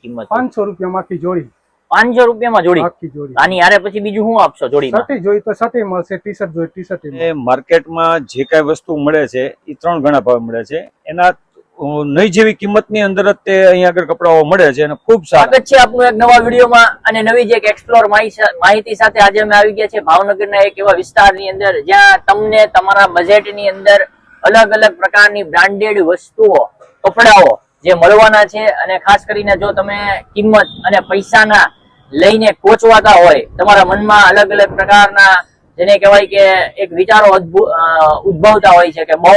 કિંમત પાંચસો રૂપિયામાં આખી જોડી. પાંચસો રૂપિયામાં જોડી? આખી જોડી. આની યારે પછી બીજું શું આપશો જોડીમાં? સટી જોઈ તો સટી મળશે ટી શર્ટ જોઈ ટી શર્ટ માર્કેટમાં જે કાંઈ વસ્તુ મળે છે એ ત્રણ ગણા ભાવ મળે છે. એના નહીં જેવી કિંમતની અંદર જ તે અહીંયા આગળ કપડાઓ મળે છે અને ખૂબ સારા. સ્વાગત છે આપનું એક નવા વિડીયોમાં અને નવી જે એક એક્સપ્લોર માહિતી સાથે આજે અમે આવી ગયા છે ભાવનગરના એક એવા વિસ્તારની અંદર જ્યાં તમને તમારા બજેટની અંદર અલગ અલગ પ્રકારની બ્રાન્ડેડ વસ્તુઓ કપડાઓ જે મળવાના છે અને ખાસ કરીને જો તમે કિંમત અને પૈસાના લઈને કોચવાતા હોય, તમારા મનમાં અલગ અલગ પ્રકારના જેને કહેવાય કે એક વિચારો ઉદ્ભવતા હોય છે કે બહુ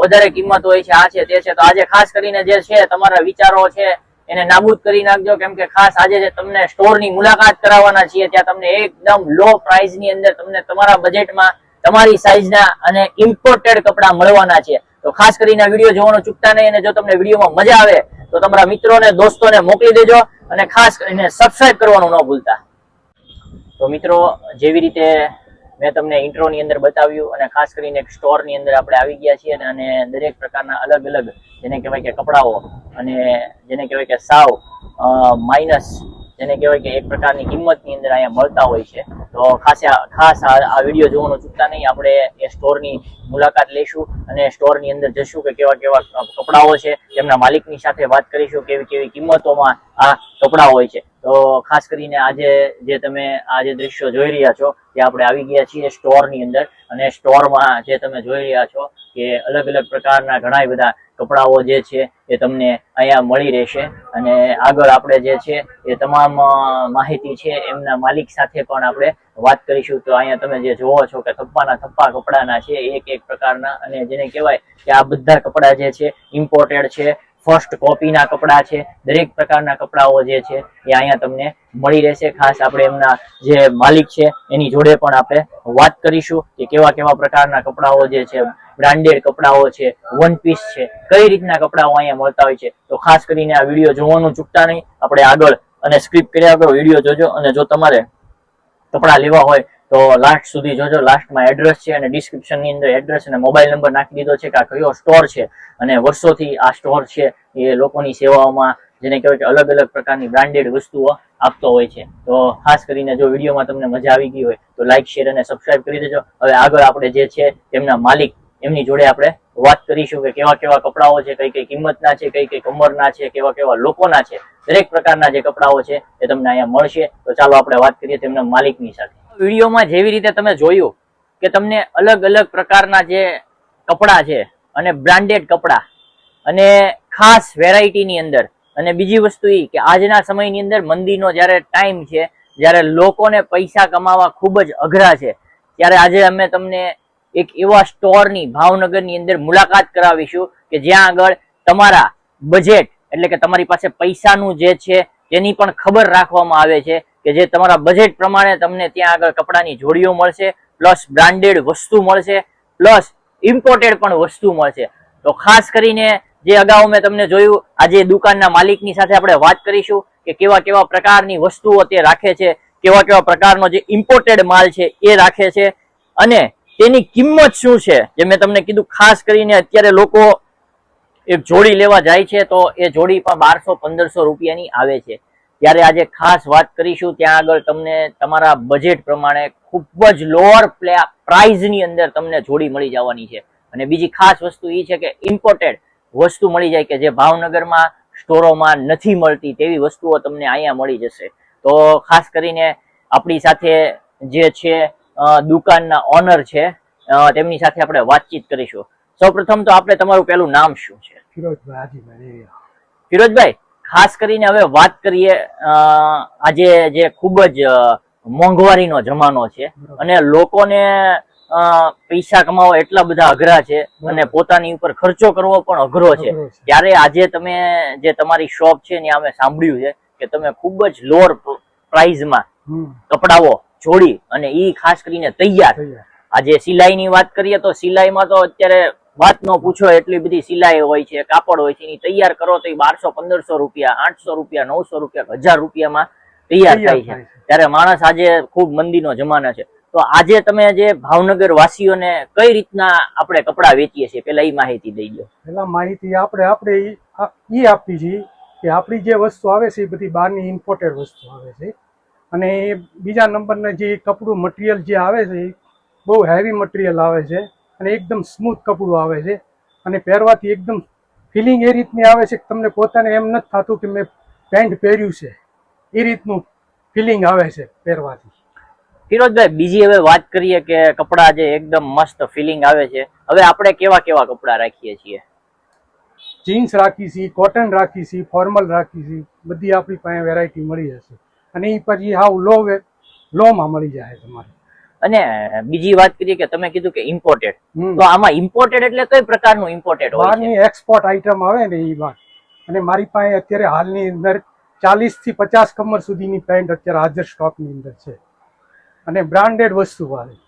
વધારે કિંમત હોય છે, આ છે, તે છે, તો આજે ખાસ કરીને જે છે, તમારા વિચારો છે, એને નાબૂદ કરી નાખજો, કેમ કે ખાસ આજે જે તમને સ્ટોરની મુલાકાત કરાવવાના છીએ, ત્યાં તમને એકદમ લો પ્રાઇસની અંદર તમને તમારા બજેટમાં તમારી સાઇઝના અને ઇમ્પોર્ટેડ કપડાં મળવાના છે. તો ખાસ કરીને વીડિયો જોવાનો ચૂકતા નહીં અને જો તમને વિડીયોમાં મજા આવે, તો તમારા મિત્રોને, દોસ્તોને મોકલી દેજો અને ખાસ કરીને સબસ્ક્રાઇબ કરવાનું ન ભૂલતા. તો મિત્રો, જેવી રીતે મેં તમને ઇન્ટ્રો ની અંદર બતાવ્યું અને ખાસ કરીને એક સ્ટોરની અંદર આપણે આવી ગયા છીએ અને દરેક પ્રકારના અલગ અલગ જેને કહેવાય કે કપડાઓ અને જેને કહેવાય કે સાવ માઇનસ જેને કહેવાય કે એક પ્રકારની કિંમતની અંદર અહીંયા મળતા હોય છે. તો ખાસ ખાસ આ વીડિયો જોવાનું ચૂકતા નહીં. આપણે એ સ્ટોરની મુલાકાત લઈશું અને સ્ટોરની અંદર જશું કે કેવા કેવા કપડાઓ છે. તેમના માલિકની સાથે વાત કરીશું કેવી કેવી કિંમતોમાં આ કપડાં હોય છે. તો ખાસ કરીને આજે જે તમે આ જે દ્રશ્યો જોઈ રહ્યા છો, તે આપણે આવી ગયા છીએ સ્ટોરની અંદર. અને સ્ટોરમાં જે તમે જોઈ રહ્યા છો કે અલગ અલગ પ્રકારના ઘણા બધા કપડાઓ જે છે એ તમને અહીંયા મળી રહેશે. અને આગળ આપણે જે છે એ તમામ માહિતી છે એમના માલિક સાથે પણ આપણે વાત કરીશું. તો અહીંયા તમે જે જોવો છો કે થપ્પાના થપ્પા કપડાના છે, એક એક પ્રકારના. અને જેને કહેવાય કે આ બધા કપડા જે છે ઇમ્પોર્ટેડ છે ફર્સ્ટ કોપીના કપડા છે, દરેક પ્રકારના કપડાઓ જે છે, એ અહીંયા તમને મળી રહેશે. ખાસ આપણે એમના જે માલિક છે, એની જોડે પણ આપણે વાત કરીશું કે કેવા કેવા પ્રકારના કપડાઓ જે છે બ્રાન્ડેડ કપડાઓ છે વન પીસ છે, કઈ રીતના કપડાઓ અહીંયા મળતા હોય છે. તો ખાસ કરીને આ વીડિયો જોવાનું ચૂકતા નહીં. આપણે આગળ અને સ્ક્રિપ્ટ કર્યા વગર વીડિયો જોજો અને જો તમારે કપડાં લેવા હોય તો લાસ્ટ સુધી જોજો લાસ્ટમાં એડ્રેસ છે અને ડિસ્ક્રિપ્શનની અંદર એડ્રેસ અને મોબાઈલ નંબર નાખી દીધો છે કે આ કયો સ્ટોર છે અને વર્ષોથી આ સ્ટોર છે એ લોકોની સેવાઓમાં જેને કહેવાય કે અલગ અલગ પ્રકારની બ્રાન્ડેડ વસ્તુઓ આપતો હોય છે. તો ખાસ કરીને જો વિડીયોમાં તમને મજા આવી ગઈ હોય તો લાઈક શેર અને સબસ્ક્રાઇબ કરી દેજો. હવે આગળ આપણે જે છે તેમના માલિક, એમની જોડે આપણે વાત કરીશું કે કેવા કેવા કપડાઓ છે, કઈ કઈ કિંમતના છે, કઈ કઈ કમરના છે, કેવા કેવા લોકોના છે. દરેક પ્રકારના જે કપડાઓ છે એ તમને અહીંયા મળશે. તો ચાલો આપણે વાત કરીએ તેમના માલિકની સાથે. વિડીયોમાં જેવી રીતે તમે જોયું કે તમને અલગ અલગ પ્રકારના જે કપડાં છે અને બ્રાન્ડેડ કપડાં અને ખાસ વેરાયટીની અંદર અને બીજી વસ્તુ એ કે આજના સમયની અંદર મંદીનો જ્યારે ટાઈમ છે, જ્યારે લોકોને પૈસા કમાવા ખૂબ જ અઘરા છે, ત્યારે આજે અમે તમને એક એવા સ્ટોરની, ભાવનગરની અંદર મુલાકાત કરાવીશું કે જ્યાં આગળ તમારા બજેટ એટલે કે તમારી પાસે પૈસાનું જે છે તેની પણ ખબર રાખવામાં આવે છે કે જે તમારા બજેટ પ્રમાણે તમને ત્યાં આગળ કપડાની જોડીઓ મળશે પ્લસ બ્રાન્ડેડ વસ્તુ મળશે પ્લસ ઇમ્પોર્ટેડ પણ વસ્તુ મળશે. તો ખાસ કરીને જે અગાઉ મેં તમને જોયું, આજે દુકાનના માલિકની સાથે આપણે વાત કરીશું કે કેવા કેવા પ્રકારની વસ્તુઓ તે રાખે છે, કેવા કેવા પ્રકારનો જે ઇમ્પોર્ટેડ માલ છે એ રાખે છે, અને તેની કિંમત શું છે? જે મેં તમને કીધું, ખાસ કરીને અત્યારે લોકો એક જોડી લેવા જાય છે, તો એ જોડી પણ બારસો પંદરસો રૂપિયાની આવે છે. ત્યારે આજે ખાસ વાત કરીશું. ત્યાં આગળ તમને તમારા બજેટ પ્રમાણે ખૂબ જ લોઅર પ્રાઇઝની અંદર તમને જોડી મળી જવાની છે. અને બીજી ખાસ વસ્તુ એ છે કે ઇમ્પોર્ટેડ વસ્તુ મળી જાય કે જે ભાવનગરમાં સ્ટોરોમાં નથી મળતી તેવી વસ્તુઓ તમને અહીંયા મળી જશે. તો ખાસ કરીને આપણી સાથે જે છે દુકાનના ઓનર છે તેમની સાથે આપણે વાતચીત કરીશું. સૌપ્રથમ તો આપણે તમારું પેલું નામ શું છે? ફિરોજભાઈ ફિરોજભાઈ ખાસ કરીને હવે વાત કરીએ આજે જે ખૂબ જ મોંઘવારીનો જમાનો છે અને લોકોને પૈસા કમાવા એટલા બધા અઘરા છે અને પોતાની ઉપર ખર્ચો કરવો પણ અઘરો છે. ત્યારે આજે તમે જે તમારી શોપ છે ને અમે સાંભળ્યું છે કે તમે ખૂબ જ લોઅર પ્રાઇઝમાં કપડાઓ જોડી અને ઈ ખાસ કરીને તૈયાર. આજે સિલાઈની વાત કરીએ તો સિલાઈમાં તો અત્યારે વાત ન પૂછો એટલી બધી સિલાઈ હોય છે કાપડ હોય છે એની તૈયાર કરો તો એ બારસો પંદરસો રૂપિયા આઠસો રૂપિયા નવસો રૂપિયા હજાર રૂપિયામાં તૈયાર થાય છે. ત્યારે માણસ આજે ખૂબ મંદીનો જમાનો છે. તો આજે તમે જે ભાવનગર વાસીઓને કઈ રીતના આપણે કપડા વેચીએ છીએ પેલા એ માહિતી દઈ દો. પેલા માહિતી આપણે આપણે ઈ આ- છીએ આપી છે કે આપણી જે વસ્તુ આવે છે એ બધી બહારની ઇમ્પોર્ટેડ વસ્તુ આવે છે. અને એ બીજા નંબરના જે કપડું મટીરિયલ જે આવે છે એ બહુ હેવી મટીરિયલ આવે છે. અને એકદમ સ્મૂથ કપડું આવે છે. અને પહેરવાથી એકદમ ફિલિંગ એ રીતની આવે છે કે તમને પોતાને એમ નથી થતું કે મેં પેન્ટ પહેર્યું છે. એ રીતનું ફિલિંગ આવે છે પહેરવાથી. ફિરોજભાઈ બીજી હવે વાત કરીએ કે કપડા જે એકદમ મસ્ત ફિલિંગ આવે છે. હવે આપણે કેવા કેવા કપડાં રાખીએ છીએ? જીન્સ રાખી છીએ કોટન રાખી છીએ ફોર્મલ રાખી છીએ બધી આપણી પાસે વેરાયટી મળી જશે. અને એ પછી હાવ લો લોમાં મળી જાય તમારે. અને બીજી વાત કરીએ કે તમે કીધું કે ઇમ્પોર્ટેડ. તો આમાં ઇમ્પોર્ટેડ એટલે કઈ પ્રકારનું ઇમ્પોર્ટેડ હોય બહારની એક્સપોર્ટ આઇટમ આવે ને એ વાત. અને મારી પાસે અત્યારે હાલની અંદર ચાલીસથી પચાસ કમર સુધીની પેન્ટ અત્યારે હાજર સ્ટોકની અંદર છે. અને બ્રાન્ડેડ વસ્તુ વાળી.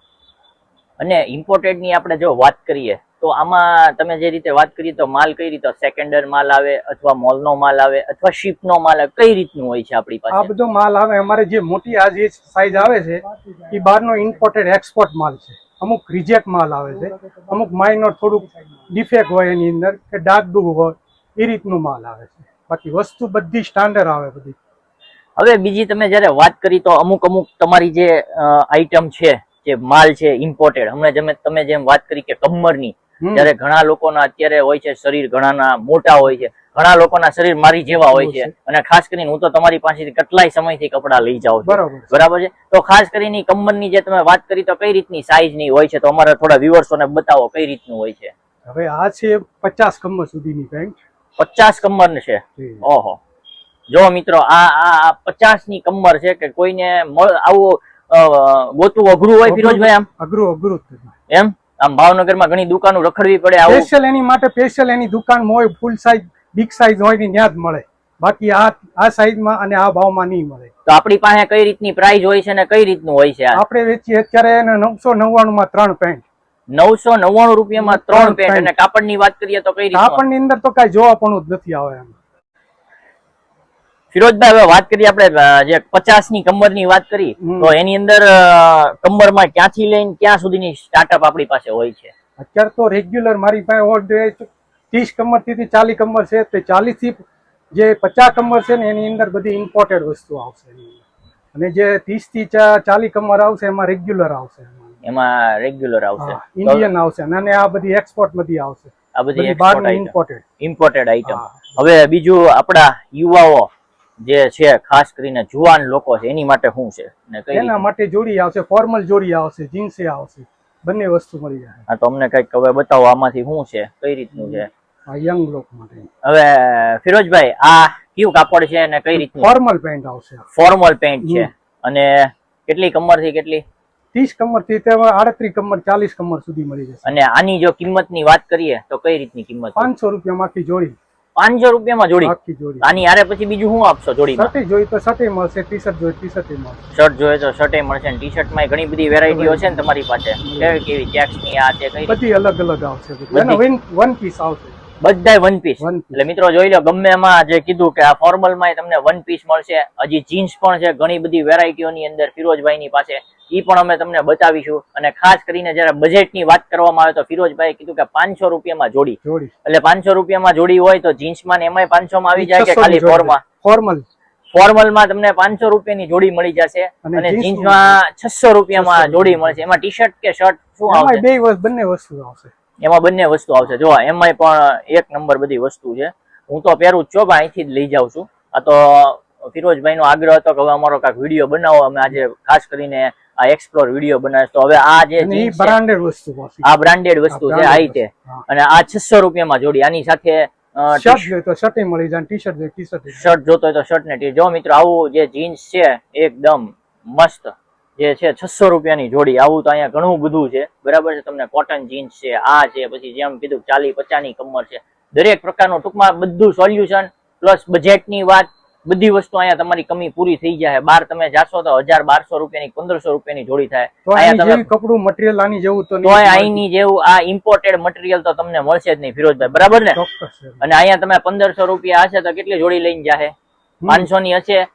અને ઇમ્પોર્ટેડની આપણે જો વાત કરીએ તો આમાં તમે જે રીતે વાત કરી તો માલ કઈ રીતે સેકન્ડર માલ આવે અથવા મોલ નો માલ આવે અથવા શિપ નો માલ આવે કઈ રીતનું હોય છે આપણી આ બધો માલ આવે અમારે જે મોટી આ જે સાઈઝ આવે છે એ બહારનો ઇમ્પોર્ટેડ એક્સપોર્ટ માલ છે. અમુક રિજેક્ટ માલ આવે છે. અમુક માઇનોર થોડુંક ડિફેક્ટ હોય એની અંદર કે ડાઘ ડૂબ હોય એ રીતનું માલ આવે છે. બાકી વસ્તુ બધી સ્ટાન્ડર્ડ આવે બધી. હવે બીજી તમે જયારે વાત કરી તો અમુક અમુક તમારી જે આઈટમ છે જે માલ છે ઇમ્પોર્ટેડ હમણાં જેમ તમે જેમ વાત કરી કે કમરની જ્યારે ઘણા લોકોના અત્યારે હોય છે શરીર ઘણાના મોટા હોય છે. ઘણા લોકોના શરીર મારી જેવા હોય છે. અને ખાસ કરીને હું તો તમારી પાસેથી કેટલાય સમયથી કપડા લઈ જાઉં છું. બરાબર. છે? તો ખાસ કરીને ઈ જે તમે વાત કરી તો કઈ રીતની સાઈઝની હોય છે? તો અમારા થોડા વ્યુઅર્સોને બતાવો કઈ રીતનું હોય છે. હવે આ છે પચાસ કમર સુધીની પેન્ટ પચાસ કમર છે? ઓહો. જો મિત્રો આ આ પચાસની કમર છે કે કોઈને આવું ગોતું અઘરું હોય ફિરોજભાઈ આમ? અઘરું અઘરું એમ? આમ ભાવનગરમાં ઘણી દુકાનો રખડવી પડે આવું. સ્પેશિયલ એની માટે સ્પેશિયલ એની દુકાન હોય ફૂલ સાઈઝ બિગ સાઈઝ હોય ને ત્યાં જ મળે. બાકી આ આ સાઈઝમાં અને આ ભાવમાં નહીં મળે. તો આપણી પાસે કઈ રીતની પ્રાઇસ હોય છે ને કઈ રીતનું હોય છે આપણે વેચીએ અત્યારે નવસો નવ્વાણું માં ત્રણ પેન્ટ નવસો નવ્વાણું રૂપિયામાં ત્રણ ત્રણ પેન્ટ. અને કાપડની વાત કરીએ તો કઈ આપણની અંદર તો કઈ જોવા પણ જ નથી આવે એમ. ફિરોજભાઈ હવે વાત કરીએ આપણે જે પચાસની કમરની વાત કરી તો એની અંદર કમરમાં ક્યાંથી લઈને ક્યાં સુધીની સ્ટાર્ટઅપ આપણી પાસે હોય છે? અત્યારે તો રેગ્યુલર મારી પાસે ઓર્ડર ત્રીસ કમરથી ચાલીસ કમર છે તે ચાલીસથી જે પચાસ કમર છે ને એની અંદર બધી ઇમ્પોર્ટેડ વસ્તુ આવશે અને જે ત્રીસથી ચાલીસ કમર આવશે એમાં રેગ્યુલર આવશે એમાં. રેગ્યુલર આવશે. ઇન્ડિયન આવશે. અને આ બધી એક્સપોર્ટ બધી આવશે. આ બધી ઇમ્પોર્ટેડ ઇમ્પોર્ટેડ આઈટમ હવે બીજું આપણા યુવાઓ જે છે ખાસ કરીને જુવાન લોકો છે એની માટે શું છે? એના માટે જોડી આવશે ફોર્મલ જોડી આવશે જીન્સે આવશે બંને વસ્તુ મળી જાય. હા તો અમને કંઈક હવે બતાવો આમાંથી શું છે કઈ રીતનું છે? યંગ લોકો માટે. હવે ફિરોજભાઈ આ કયું કાપડ છે અને કઈ રીતનું? ફોર્મલ પેન્ટ આવશે. ફોર્મલ પેન્ટ છે. અને કેટલી કમરથી કેટલી? ત્રીસ કમરથી આડત્રીસ કમર ચાલીસ કમર સુધી મળી જશે. અને આની જો કિંમતની વાત કરીએ તો કઈ રીતની કિંમત? પાંચસો રૂપિયા માંથી જોડી. પાંચસો રૂપિયામાં જોડી. આખી જોડી. આની યારે પછી બીજું શું આપશો જોડી શર્ટ જોઈ તો શર્ટ મળશે ટી શર્ટ જોઈ ટી શર્ટ મળશે. શર્ટ જોઈએ તો શર્ટ મળશે ટી શર્ટમાં ઘણી બધી વેરાયટીઓ છે ને તમારી પાસે. કેવી કેવી ચેક્સની આ તે કઈ બધી અલગ અલગ આવશે. વન પીસ આવશે. બધાય વન પીસ એટલે મિત્રો જોઈ લો ગમે એમાં જે કીધું કે આ ફોર્મલમાં તમને વન પીસ મળશે. હજી જીન્સ પણ છે ઘણી બધી વેરાયટીઓની અંદર ફિરોજભાઈ ની પાસે. ઈ પણ અમે તમને બતાવીશું. અને ખાસ કરીને જયારે બજેટ વાત કરવામાં આવે તો ફિરોજભાઈ કીધું કે પાંચસો રૂપિયામાં જોડી. એટલે પાંચસો રૂપિયામાં જોડી હોય તો જીન્સમાં એમાં પાંચસો માં આવી જાય કે ખાલી ફોરમાં ફોર્મલ ફોર્મલમાં તમને પાંચસો રૂપિયાની જોડી મળી જશે અને અને jeans જીન્સમાં છસો રૂપિયામાં જોડી મળશે. એમાં ટી શર્ટ કે શર્ટ શું આવશે? એમાં બે બંને વસ્તુ આવશે. એમાં બંને વસ્તુ આવશે. જો એમાંય પણ એક નંબર બધી વસ્તુ છે. હું તો પહેરું જ છું પણ અહીંથી જ લઈ જાઉં છું. આ તો ફિરોજભાઈ નો આગ્રહ હતો કે હવે અમારો કાંઈક વીડિયો બનાવો. અમે આજે ખાસ કરીને આ એક્સપ્લોર વીડિયો બનાવીશ તો હવે આ જે બ્રાન્ડેડ વસ્તુ આ બ્રાન્ડેડ વસ્તુ છે આ રીતે. અને આ છસો રૂપિયામાં જોડી. આની સાથે શર્ટ જોઈએ તો શર્ટ મળી જાય ટી શર્ટ જોઈએ ટી શર્ટ શર્ટ જોતો હોય તો શર્ટ ને ટી જો મિત્રો આવું જે જીન્સ છે એકદમ મસ્ત જે છે છસો રૂપિયાની જોડી. આવું તો અહીંયા ઘણું બધું છે. બરાબર છે તમને? કોટન જીન્સ છે આ છે પછી જેમ કીધું ચાલી પચાની કમર છે. દરેક પ્રકારનું ટૂંકમાં બધું સોલ્યુશન પ્લસ બજેટની વાત બધી વસ્તુ અહીંયા તમારી કમી પૂરી થઈ જાય બાર તમે જાશો તો હજાર બારસો રૂપિયાની પંદરસો રૂપિયાની જોડી થાય. કપડું મટીરિયલ આની જેવું તો. અહીંની જેવું આ ઇમ્પોર્ટેડ મટીરિયલ તો તમને મળશે જ નહીં ફિરોજભાઈ. બરાબર ને? અને અહીંયા તમે પંદરસો રૂપિયા હશે તો કેટલી જોડી લઈને જાહે? પાંચસો ની હશે?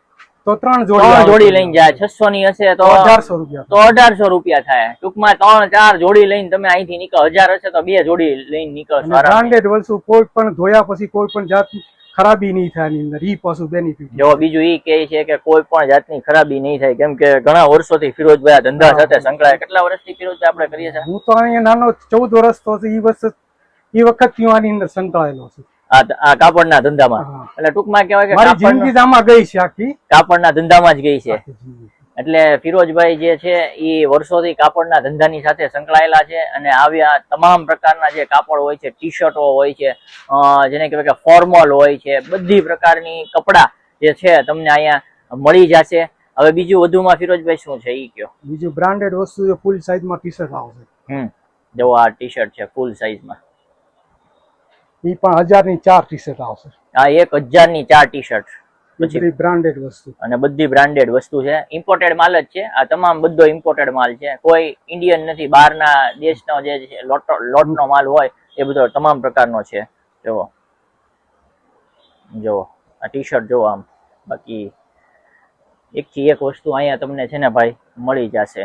તો ત્રણ જોડી જોડી લઈને જાય છસો ની હશે તો અઢારસો રૂપિયા. તો અઢારસો રૂપિયા થાય. ટૂંકમાં ત્રણ ચાર જોડી લઈને તમે અહીંથી નીકળ. હજાર હશે તો બે જોડી લઈને નીકળશો બ્રાન્ડેડ વસ્તુ કોઈ પણ ધોયા પછી કોઈ પણ જાત ખરાબી નહીં થાય અંદર ઈ પાછું બેનિફિટ જો બીજું ઈ કહે છે કે કોઈ પણ જાતની ખરાબી નહીં થાય કેમ કે ઘણા વર્ષોથી ફિરોજભાઈ આ ધંધા સાથે સંકળાય. કેટલા વર્ષથી ફિરોજભાઈ આપણે કરીએ છીએ? હું તો અહીંયા નાનો ચૌદ વર્ષ તો એ વર્ષ એ વખત હું આની અંદર સંકળાયેલો છું. આ કાપડના ધંધામાં. એટલે ટૂંકમાં કહેવાય કે મારી જિંદગી આમાં ગઈ છે આખી. કાપડના ધંધામાં જ ગઈ છે. એટલે ફિરોજભાઈ જે છે એ વર્ષોથી કાપડના ધંધાની સાથે સંકળાયેલા છે અને આવ્યા તમામ પ્રકારના જે કાપડ હોય છે ટી શર્ટો હોય છે જેને કહેવાય કે ફોર્મલ હોય છે બધી પ્રકારની કપડા જે છે તમને અહીંયા મળી જશે. હવે બીજું વધુમાં ફિરોજભાઈ શું છે એ કયો? બીજું બ્રાન્ડેડ વસ્તુ છે ફૂલ સાઈઝમાં ટી શર્ટ આવશે. હમ જો આ ટી શર્ટ છે ફૂલ સાઈઝમાં એ પણ હજારની ચાર ટી શર્ટ આવશે. આ એક હજારની ચાર ટી શર્ટ બધી બ્રાન્ડેડ વસ્તુ. અને બધી બ્રાન્ડેડ વસ્તુ છે. ઇમ્પોર્ટેડ માલ જ છે. આ તમામ બધો ઇમ્પોર્ટેડ માલ છે. કોઈ ઇન્ડિયન નથી. બહારના દેશનો જે લોટ લોટો લોટનો માલ હોય એ બધો તમામ પ્રકારનો છે. જુઓ. જુઓ. આ ટી શર્ટ જુઓ આમ. બાકી એક થી એક વસ્તુ અહીંયા તમને છે ને ભાઈ મળી જશે.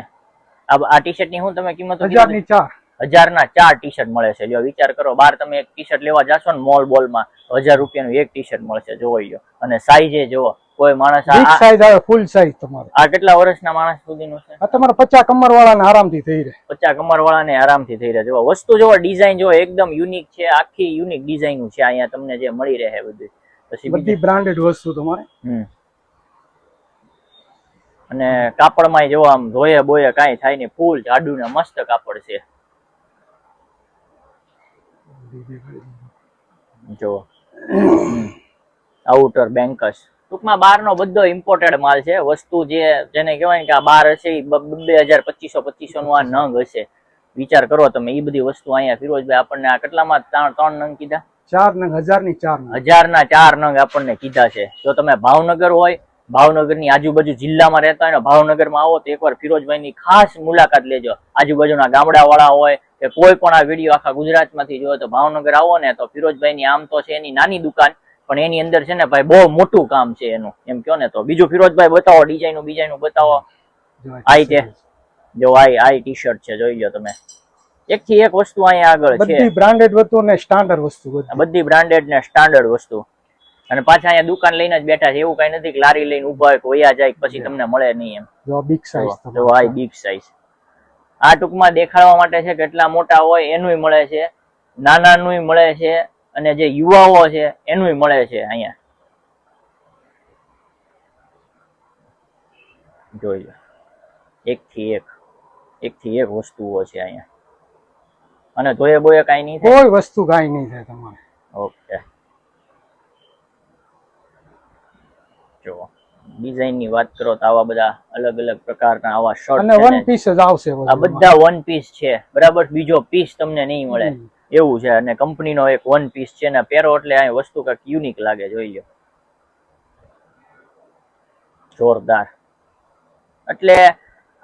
આ આ ટી શર્ટની હું તમે કિંમત હજારની ચાર. હજારના ચાર ટી શર્ટ મળે છે. જો વિચાર કરો બાર તમે એક ટી શર્ટ લેવા જશો ને મોલ બોલમાં હજાર રૂપિયાનું એક ટી શર્ટ મળશે. જોવો લ્યો. અને સાઈઝે જોવો કોઈ માણસ સાઈઝ આવે ફૂલ સાઈઝ તમારે. આ કેટલા વર્ષના માણસ સુધીનું છે? આ તમારે પચાસ કમર વાળાને આરામથી થઈ રહે. પચાસ કમર વાળાને આરામથી થઈ રહે. જોવો વસ્તુ જોવો ડિઝાઇન જોવો એકદમ યુનિક છે. આખી યુનિક ડિઝાઇન છે. અહીંયા તમને જે મળી રહે બધું. પછી બધી બ્રાન્ડેડ વસ્તુ તમારે. હમ. અને કાપડમાં જોવા આમ ધોયે બોયે કાંઈ થાય નહીં. ફૂલ જાડુ ને મસ્ત કાપડ છે. જો. આઉટર બેંકસ ટૂંકમાં બહારનો બધો ઇમ્પોર્ટેડ માલ છે. વસ્તુ જે જેને કહેવાય ને કે આ બાર હશે બે હજાર પચીસો પચીસો નું આ નંગ હશે. વિચાર કરો તમે એ બધી વસ્તુ અહીંયા ફિરોજભાઈ આપણને આ કેટલામાં? ત્રણ ત્રણ નંગ કીધા? ચાર નંગ હજારની ચાર હજાર હજારના ચાર નંગ આપણને કીધા છે. જો તમે ભાવનગર હોય ભાવનગરની આજુબાજુ જિલ્લામાં રહેતા હોય ને ભાવનગરમાં આવો તો એકવાર ફિરોજભાઈની ખાસ મુલાકાત લેજો. આજુબાજુના ગામડાવાળા હોય કે કોઈ પણ આ વીડિયો આખા ગુજરાતમાંથી જોયો તો ભાવનગર આવો ને તો ફિરોજભાઈની આમ તો છે એની નાની દુકાન પણ એની અંદર છે ને ભાઈ બહુ મોટું કામ છે એનું. એમ કયો ને તો બીજું ફિરોજભાઈ બતાવો ડિઝાઇન બીજાનું બતાવો. આઈ રીતે જો આઈ આઈ ટી શર્ટ છે જોઈ લો તમે. એક થી એક વસ્તુ અહીંયા આગળ છે. બધી બ્રાન્ડેડ વસ્તુ અને સ્ટાન્ડર્ડ વસ્તુ બધી. બ્રાન્ડેડ ને સ્ટાન્ડર્ડ વસ્તુ. અને પાછા અહીંયા દુકાન લઈને જ બેઠા છે એવું કઈ નથી કે લારી લઈને ઊભા હોય વયા જાય પછી તમને મળે નહીં એમ. જો બિગ સાઈઝ જો આ બિગ સાઈઝ આ ટૂંકમાં દેખાડવા માટે છે કેટલા મોટા હોય એનુંય મળે છે નાનાનુંય મળે છે અને જે યુવાઓ છે એનુંય મળે છે અહીંયા. જોઈ લો. એક થી એક. એક થી એક વસ્તુઓ છે અહીંયા. અને ધોયે બોયે કઈ નહીં કોઈ વસ્તુ કાઈ નહીં થાય તમારે. ઓકે. જો ડિઝાઇનની વાત કરો તો આવા બધા અલગ અલગ પ્રકારના આવા શર્ટ અને વન પીસ જ આવશે આ બધા વન પીસ છે. બરાબર? બીજો પીસ તમને નહીં મળે. એવું છે. અને કંપનીનો એક વન પીસ છે ને પહેરો એટલે આ વસ્તુ કંઈક યુનિક લાગે જોઈ લો જોરદાર. એટલે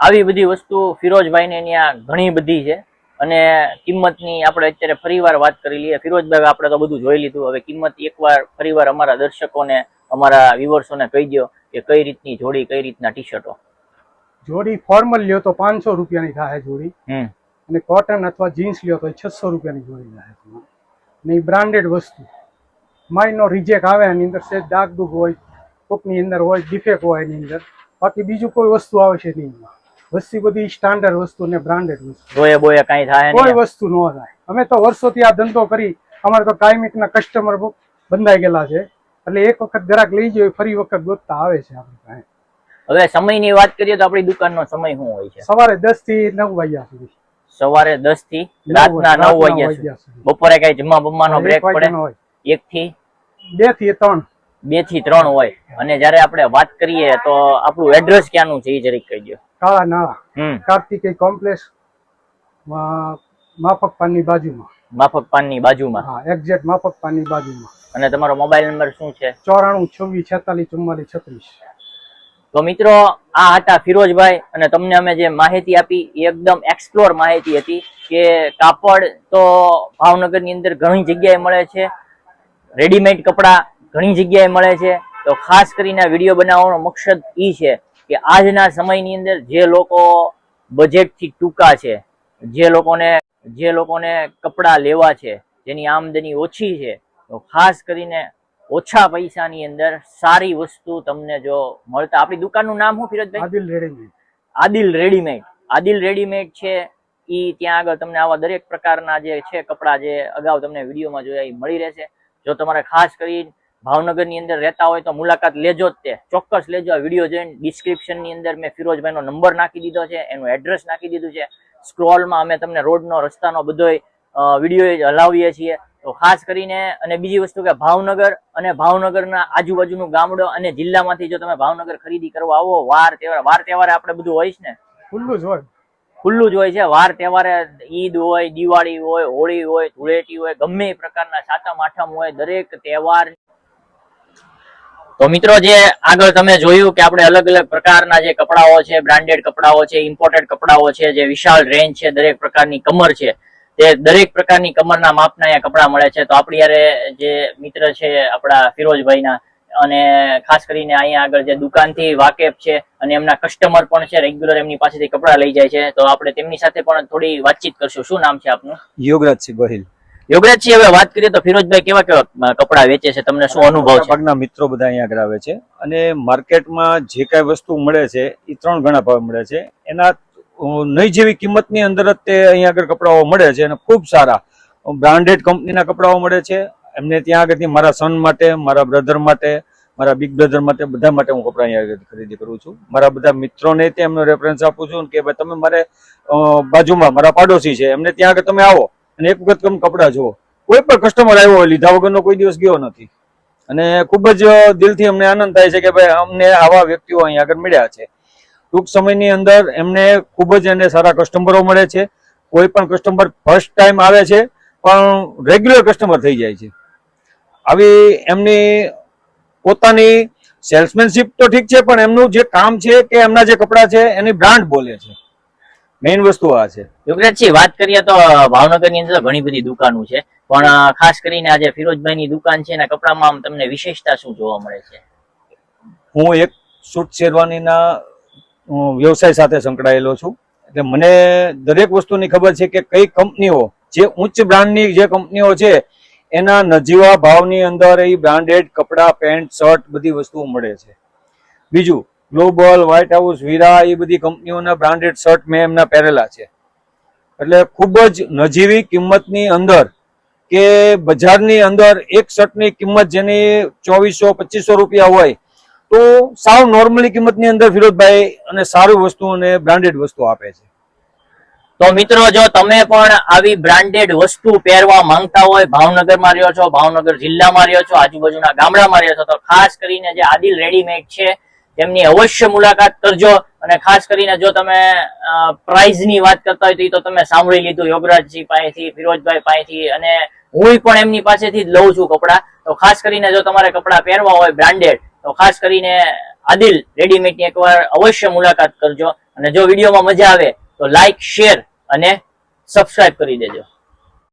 આવી બધી વસ્તુ ફિરોજભાઈ ને ત્યાં ઘણી બધી છે. અને કિંમતની આપણે અત્યારે ફરીવાર વાત કરી લઈએ. ફિરોજભાઈ આપણે તો બધું જોઈ લીધું. હવે કિંમત એકવાર ફરીવાર અમારા દર્શકોને અમારા વ્યુઅર્સોને કહી દો કે કઈ રીતની જોડી કઈ રીતના ટી શર્ટો જોડી ફોર્મલ લ્યો તો પાંચસો રૂપિયાની થાય જોડી. અને કોટન અથવા જીન્સ લ્યો તો છસો રૂપિયાની જોડી થાય ને બ્રાન્ડેડ વસ્તુ. માઇનો રિજેક્ટ આવે એની અંદર સેજ ડાઘ ડૂગ હોય કોકની અંદર હોય ડિફેક્ટ હોય એની અંદર. બાકી બીજું કોઈ વસ્તુ આવે છે નહીં. વસ્તી બધી સ્ટાન્ડર્ડ વસ્તુ ને બ્રાન્ડેડ વસ્તુ. જોયે બોયે કાઈ થાય કોઈ વસ્તુ ન થાય. અમે તો વર્ષોથી આ ધંધો કરી અમારે તો કાયમિકના કસ્ટમર બંધાઈ ગયેલા છે. એટલે એક વખત ગ્રાહક લઈ જાય ફરી વખત ગોતતા આવે છે આપણી પાસે. હવે સમયની વાત કરીએ તો આપણી દુકાનનો સમય શું હોય છે? સવારે દસથી નવ વાગ્યા સુધી. સવારે દસથી રાતના નવ વાગ્યા સુધી. બપોરે કઈ જમવા બમવાનો બ્રેક પડે? વાગ્યાનો એક થી? બેથી ત્રણ. બેથી ત્રણ હોય. અને જયારે આપણે વાત કરીએ તો આપણું એડ્રેસ ક્યાંનું છે એ જરીક કહી દો કાળા નાળા. કાર્તિકેય કોમ્પ્લેક્સ માફક પાનની બાજુમાં. માફક પાનની બાજુમાં. હા એક્ઝેક્ટ માફક પાનની બાજુમાં. અને તમારો મોબાઈલ નંબર શું છે? ચોરાણું છવ્વીસ છેતાલીસ ચુમ્માલીસ છત્રીસ. તો મિત્રો આ હતા ફિરોજભાઈ અને તમને અમે જે માહિતી આપી એ એકદમ એક્સપ્લોર માહિતી હતી કે કાપડ તો ભાવનગરની અંદર ઘણી જગ્યાએ મળે છે રેડીમેડ કપડાં ઘણી જગ્યાએ મળે છે. તો ખાસ કરીને વીડિયો બનાવવાનો મકસદ એ છે કે આજના સમયની અંદર જે લોકો બજેટથી ટૂંકા છે જે લોકોને જે લોકોને કપડાં લેવા છે જેની આમદની ઓછી છે તો ખાસ કરીને ઓછા પૈસાની અંદર સારી વસ્તુ તમને જો મળતા આપણી દુકાનનું નામ શું ફિરોજભાઈ? Adil readymade. Adil readymade. Adil readymade છે. એ ત્યાં આગળ તમને આવા દરેક પ્રકારના જે છે કપડાં જે અગાઉ તમને વિડીયોમાં જોયા એ મળી રહેશે. જો તમારે ખાસ કરી ભાવનગરની અંદર રહેતા હોય તો મુલાકાત લેજો જ તે. ચોક્કસ લેજો આ વીડિયો જોઈને. ડિસ્ક્રિપ્શનની અંદર મેં ફિરોજભાઈનો નંબર નાખી દીધો છે એનું એડ્રેસ નાખી દીધું છે. સ્ક્રોલમાં અમે તમને રોડનો રસ્તાનો બધોય વીડિયો હલાવીએ છીએ. તો ખાસ કરીને અને બીજી વસ્તુ કે ભાવનગર અને ભાવનગરના આજુબાજુનું ગામડો અને જિલ્લામાંથી જો તમે ભાવનગર ખરીદી કરવા આવો વાર તહેવાર વાર તહેવારે આપણે બધું હોય છે ને? ખુલ્લું જ હોય. ખુલ્લું જ હોય છે. વાર તહેવારે ઈદ હોય દિવાળી હોય હોળી હોય ધૂળેટી હોય ગમે પ્રકારના સાતમ આઠમ હોય દરેક તહેવાર. તો મિત્રો જે આગળ તમે જોયું કે આપણે અલગ અલગ પ્રકારના જે કપડાઓ છે બ્રાન્ડેડ કપડાઓ છે ઇમ્પોર્ટેડ કપડાઓ છે જે વિશાળ રેન્જ છે દરેક પ્રકારની કમર છે. તે દરેક પ્રકારની કમરના માપના અહીંયા કપડા મળે છે તો આપણી યારે જે મિત્ર છે આપણા ફિરોજભાઈના અને ખાસ કરીને અહીંયા આગળ જે દુકાનથી વાકેફ છે અને એમના કસ્ટમર પણ છે રેગ્યુલર એમની પાસેથી કપડા લઈ જાય છે તો આપણે તેમની સાથે પણ થોડી વાતચીત કરશું. શું નામ છે આપનું? યોગરાજસિંહ ગોહિલ યોગરાજજી હવે વાત કરીએ તો ફિરોજભાઈ કેવા કેવા કપડા વેચે છે? તમને શું અનુભવ છે? મોટાભાગના મિત્રો બધા અહીંયા આગળ આવે છે અને માર્કેટમાં જે કાંઈ વસ્તુ મળે છે એ ત્રણ ગણા ભાવ મળે છે. એના નહીં જેવી કિંમતની અંદર જ તે અહીંયા આગળ કપડાઓ મળે છે અને ખૂબ સારા. બ્રાન્ડેડ કંપનીના કપડાઓ મળે છે. એમને ત્યાં આગળથી મારા સન માટે, મારા બ્રધર માટે, મારા બિગ બ્રધર માટે, બધા માટે હું કપડા અહીંયા આગળ ખરીદી કરું છું. મારા બધા મિત્રોને તે એમનો રેફરન્સ આપું છું કે ભાઈ તમે મારે બાજુમાં મારા પાડોશી છે, એમને ત્યાં આગળ તમે આવો અને એક વખત તમે કપડાં જુઓ. કોઈ પણ કસ્ટમર આવ્યો હોય, લીધા વગરનો કોઈ દિવસ ગયો નથી. અને ખૂબ જ દિલથી અમને આનંદ થાય છે કે ભાઈ અમને આવા વ્યક્તિઓ અહીંયા આગળ મળ્યા છે. ટૂંક સમયની અંદર એમને ખૂબ જ એને સારા કસ્ટમરો મળે છે. કોઈ પણ કસ્ટમર ફર્સ્ટ ટાઈમ આવે છે પણ રેગ્યુલર કસ્ટમર થઈ જાય છે. આવી એમની પોતાની સેલ્સમેનશીપ તો ઠીક છે પણ એમનું જે કામ છે કે એમના જે કપડાં છે એની બ્રાન્ડ બોલે છે. મેઇન વસ્તુ આ છે. યોગરાજજી વાત કરીએ તો ભાવનગરની અંદર ઘણી બધી દુકાનો છે. પણ ખાસ કરીને આજે ફિરોજભાઈની દુકાન છે એના કપડામાં તમને વિશેષતા શું જોવા મળે છે? હું એક સૂટ શેરવાનીના વ્યવસાય સાથે સંકળાયેલો છું. એટલે મને દરેક વસ્તુની ખબર છે કે કઈ કંપનીઓ, જે ઉચ્ચ બ્રાન્ડની જે કંપનીઓ છે, એના નજીવા ભાવની અંદર એ બ્રાન્ડેડ કપડાં, પેન્ટ, શર્ટ બધી વસ્તુઓ મળે છે. બીજું, ગ્લોબલ, વ્હાઇટ હાઉસ, વીરા એ બધી કંપનીઓના બ્રાન્ડેડ શર્ટ મેં એમના પહેરેલા છે. એટલે ખૂબ જ નજીવી કિંમતની અંદર કે બજારની અંદર એક શર્ટની કિંમત જેની ચોવીસો, પચીસો રૂપિયા હોય તો સાવ નોર્મલી કિંમતની અંદર ફિરોજભાઈ અને સારું વસ્તુ અને બ્રાન્ડેડ વસ્તુ આપે છે. તો મિત્રો, જો તમે પણ આવી બ્રાન્ડેડ વસ્તુ પહેરવા માંગતા હોય, ભાવનગરમાં રહ્યો છો, ભાવનગર જિલ્લામાં રહ્યો છો, આજુબાજુના ગામડામાં રહ્યો છો, તો ખાસ કરીને જે આદિલ રેડીમેડ છે, તેમની અવશ્ય મુલાકાત કરજો. અને ખાસ કરીને જો તમે પ્રાઇઝની વાત કરતા હોય તો તમે સાંભળી લીધું, યોગરાજજી પાસેથી, ફિરોજભાઈ પાસેથી, અને હું પણ એમની પાસેથી જ લઉં છું કપડાં. તો ખાસ કરીને જો તમારે કપડાં પહેરવા હોય બ્રાન્ડેડ તો ખાસ કરીને આદિલ રેડીમેડની એકવાર અવશ્ય મુલાકાત કરજો. અને જો વિડીયોમાં મજા આવે, તો લાઈક શેર અને સબસ્ક્રાઇબ કરી દેજો.